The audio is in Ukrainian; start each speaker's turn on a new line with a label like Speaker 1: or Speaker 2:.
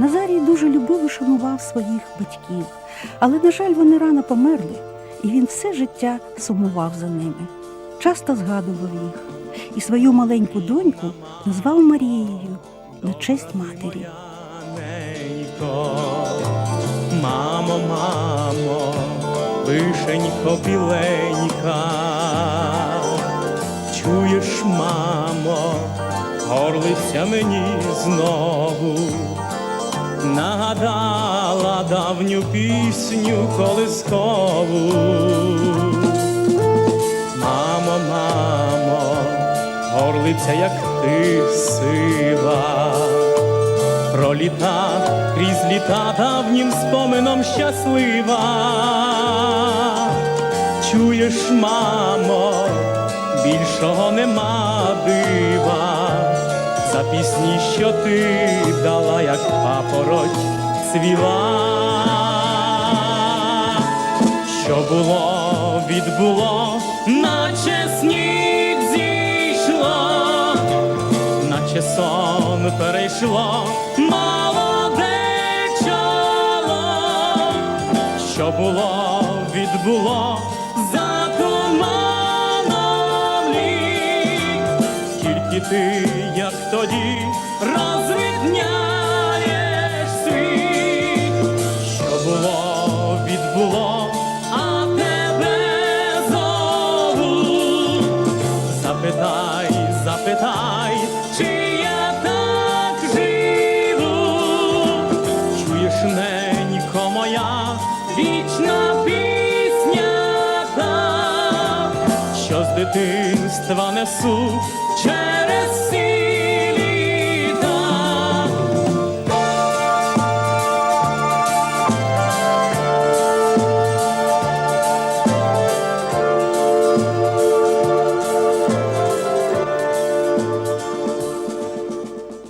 Speaker 1: Назарій дуже любив і шанував своїх батьків, але, на жаль, вони рано померли, і він все життя сумував за ними. Часто згадував їх і свою маленьку доньку назвав Марією на честь матері.
Speaker 2: Мамо, мамо, вишенько біленька, чуєш, мамо, горлиця мені знову, нагадала давню пісню колискову. Мамо, мамо, горлиця, як ти сила, про літа крізь літа давнім спомином щаслива. Чуєш, мамо, більшого нема дива, за пісні, що ти дала, як папороть цвіла що було, відбуло, наче сніг зійшло, наче сон перейшло, молоде чоло, що було, відбуло, ти, як тоді, розвідняєш світ, що було, відбуло, а тебе зову. Запитай, запитай, чи я так живу. Чуєш, ненько моя, вічна пісня та, що з дитинства несу